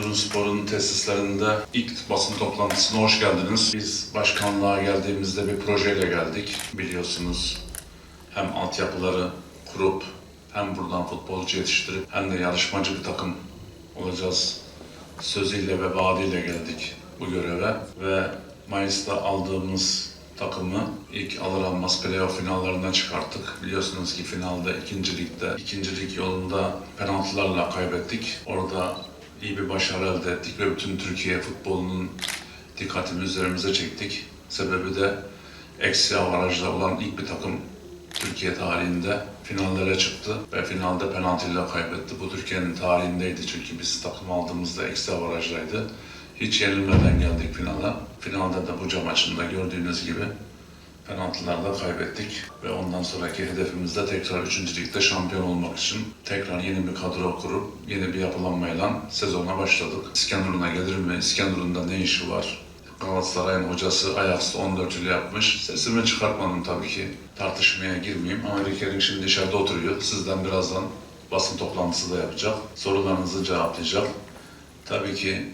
İskenderun Spor'un tesislerinde ilk basın toplantısına hoş geldiniz. Biz başkanlığa geldiğimizde bir projeyle geldik. Biliyorsunuz hem altyapıları kurup hem buradan futbolcu yetiştirip hem de yarışmacı bir takım olacağız sözüyle ve vaadiyle geldik bu göreve ve Mayıs'ta aldığımız takımı ilk alır almaz playoff finallerine çıkarttık. Biliyorsunuz ki finalde ikinci ligde, ikincilik yolunda penaltılarla kaybettik. Orada iyi bir başarı elde ettik ve bütün Türkiye futbolunun dikkatini üzerimize çektik. Sebebi de eksi avarajla olan ilk bir takım Türkiye tarihinde finallere çıktı ve finalde penaltıyla kaybetti. Bu Türkiye'nin tarihindeydi çünkü biz takım aldığımızda eksi avarajlaydı. Hiç yenilmeden geldik finale. Finalde de Buca maçında gördüğünüz gibi penaltılarla kaybettik. Ve ondan sonraki hedefimiz de tekrar 3. Lig'de şampiyon olmak için tekrar yeni bir kadro kurup yeni bir yapılanmayla sezona başladık. İskenderun'a gelir mi? İskenderun'da ne işi var? Galatasaray'ın hocası Ajax'ta 14 yıl yapmış. Sesimi çıkartmadım tabii ki. Tartışmaya girmeyeyim. Ama Riker'in şimdi dışarıda oturuyor. Sizden birazdan basın toplantısı da yapacak. Sorularınızı cevaplayacak. Tabii ki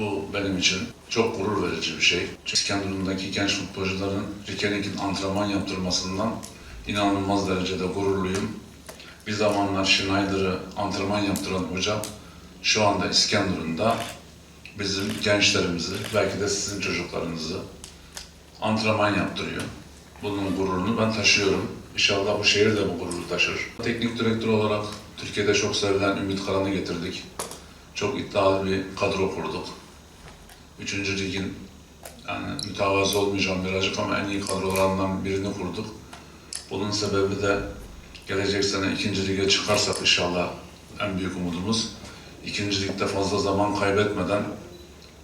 bu benim için çok gurur verici bir şey. Çünkü İskenderun'daki genç futbolcuların Riker'in antrenman yaptırmasından inanılmaz derecede gururluyum. Bir zamanlar Schneider'ı antrenman yaptıran hoca şu anda İskenderun'da bizim gençlerimizi, belki de sizin çocuklarınızı antrenman yaptırıyor. Bunun gururunu ben taşıyorum. İnşallah bu şehir de bu gururu taşır. Teknik direktör olarak Türkiye'de çok sevilen Ümit Karan'ı getirdik. Çok iddialı bir kadro kurduk. Üçüncü ligin yani mütevazı olmayacağım birazcık ama en iyi kadrolarından birini kurduk. Bunun sebebi de gelecek sene ikinci lige çıkarsak inşallah en büyük umudumuz. İkinci ligde fazla zaman kaybetmeden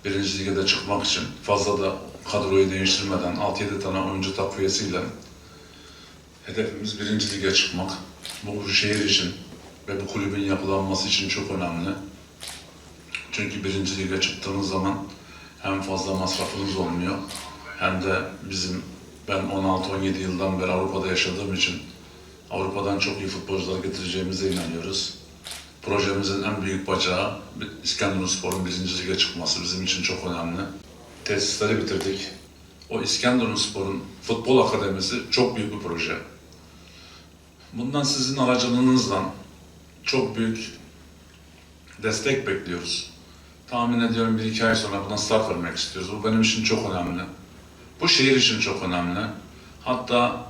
birinci lige de çıkmak için fazla da kadroyu değiştirmeden 6-7 tane oyuncu takviyesiyle hedefimiz birinci lige çıkmak. Bu şehir için ve bu kulübün yapılanması için çok önemli. Çünkü birinci lige çıktığınız zaman hem fazla masrafınız olmuyor hem de bizim ben 16-17 yıldan beri Avrupa'da yaşadığım için Avrupa'dan çok iyi futbolcular getireceğimize inanıyoruz. Projemizin en büyük bacağı İskenderunspor'un birinci lige çıkması bizim için çok önemli. Tesisleri bitirdik. O İskenderunspor'un futbol akademisi çok büyük bir proje. Bundan sizin aracılığınızla çok büyük destek bekliyoruz. Tahmin ediyorum bir iki ay sonra buna start vermek istiyoruz. Bu benim için çok önemli. Bu şehir için çok önemli. Hatta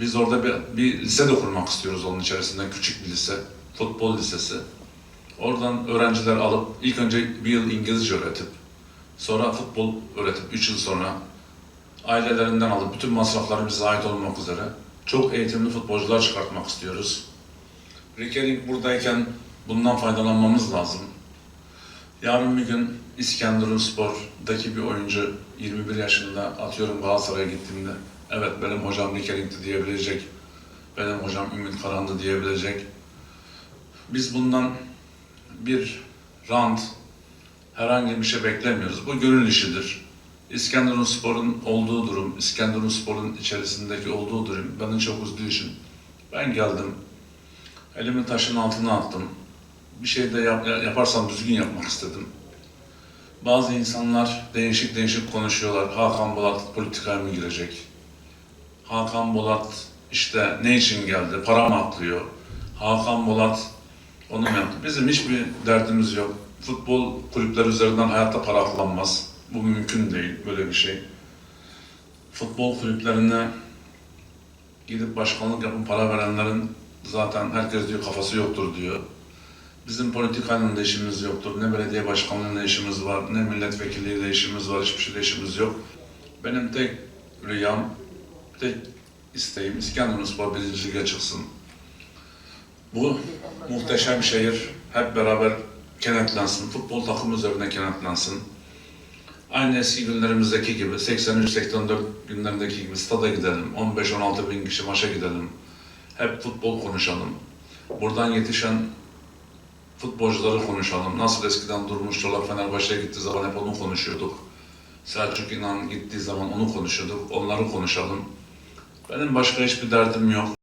biz orada bir, bir lise de kurmak istiyoruz onun içerisinde. Küçük bir lise. Futbol lisesi. Oradan öğrenciler alıp ilk önce bir yıl İngilizce öğretip sonra futbol öğretip üç yıl sonra ailelerinden alıp bütün masrafları bize ait olmak üzere çok eğitimli futbolcular çıkartmak istiyoruz. Rikering buradayken bundan faydalanmamız lazım. Yarın bir gün İskenderun Spor'daki bir oyuncu 21 yaşında atıyorum Galatasaray'a gittiğimde evet benim hocam Rikering'di diyebilecek, benim hocam Ümit Karan'dı diyebilecek. Biz bundan bir rant, herhangi bir şey beklemiyoruz. Bu gönül işidir. İskenderun Spor'un olduğu durum, İskenderun Spor'un içerisindeki olduğu durum beni çok üzdüğü için ben geldim. Elimi taşın altına attım. Bir şey de yap, yaparsam düzgün yapmak istedim. Bazı insanlar değişik değişik konuşuyorlar. Hakan Bolat politikaya mı girecek? Hakan Bolat işte ne için geldi? Para mı aklıyor? Hakan Bolat onu mu yaptı? Bizim hiçbir derdimiz yok. Futbol kulüpleri üzerinden hayatta para aklanmaz. Bu mümkün değil böyle bir şey. Futbol kulüplerine gidip başkanlık yapıp para verenlerin zaten herkes diyor kafası yoktur diyor. Bizim politikanın da işimiz yoktur. Ne belediye başkanlığıyla işimiz var, ne milletvekilliğiyle işimiz var, hiçbir şeyle işimiz yok. Benim tek rüyam, tek isteğim İskenderunspor birinci lige çıksın. Bu muhteşem şehir hep beraber kenetlensin, futbol takımı üzerine kenetlensin. Aynı eski günlerimizdeki gibi 83-84 günlerindeki gibi stada gidelim, 15-16 bin kişi maça gidelim. Hep futbol konuşalım. Buradan yetişen futbolcuları konuşalım. Nasıl eskiden Durmuş Çolak Fenerbahçe'ye gittiği zaman hep onu konuşuyorduk. Selçuk İnan gittiği zaman onu konuşuyorduk. Onları konuşalım. Benim başka hiçbir derdim yok.